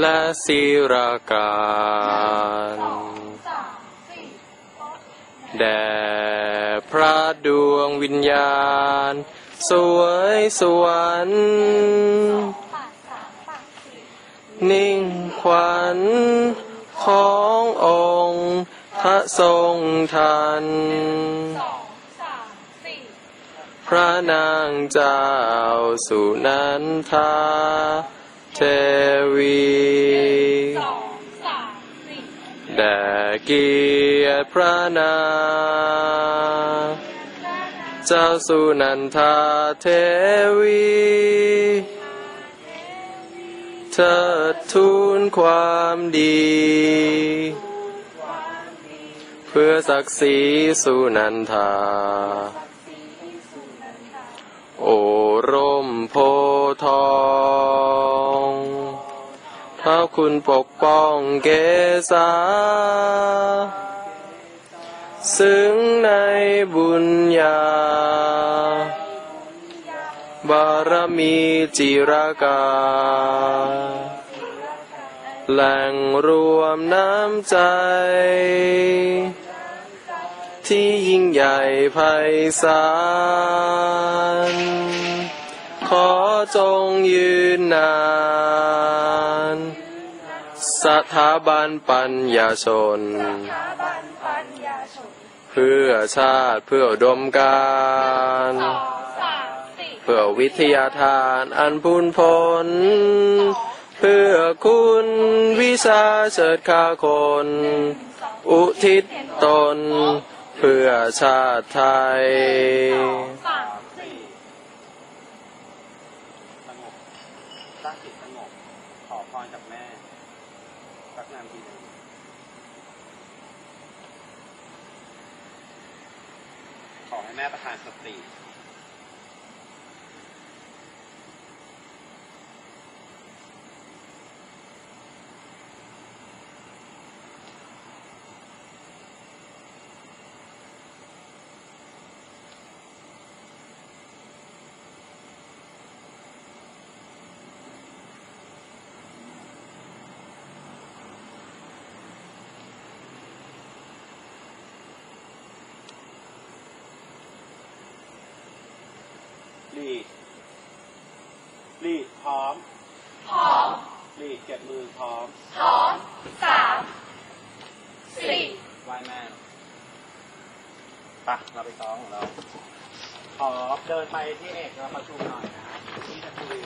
และศิราการแด่พระดวงวิญญาณ สวยสวรรค์นิ่งขวัญขององค์พระทรงทัน พระนางเจ้าสุนันทา เทวีแด่เกียรติพระนา เจ้าสุนันทาเทวีเถิดทูลความดี เพื่อศักดิ์ศรีสุนันทา โอร่มโพธิ์ทอง ระคุณปกป้องเกษาซึ่งในบุญญา บารมีจิรากา แหล่งรวมน้ำใจ ที่ยิ่งใหญ่ไพศาล ขอจงยืนนาน สถาบันปัญญาชน เพื่อชาติเพื่อดมการเพื่อวิทยาทานอันพูนผลเพื่อคุณวิชาเฉิดข้าคน อุทิศตน เพื่อชาติไทย สามสี่ สงบ ตั้งจิตสงบขอพรจากแม่สักนามทีหนึ่งขอให้แม่ประทานสติ ลีดลีดพร้อมพร้อมลีดเก็บมือพร้อมพร้อมสามสี่ไหว้แม่ปะเราไปซ้อมของเรา ขอเดินไปที่เอกเราประชุมหน่อยนะที่จะคุย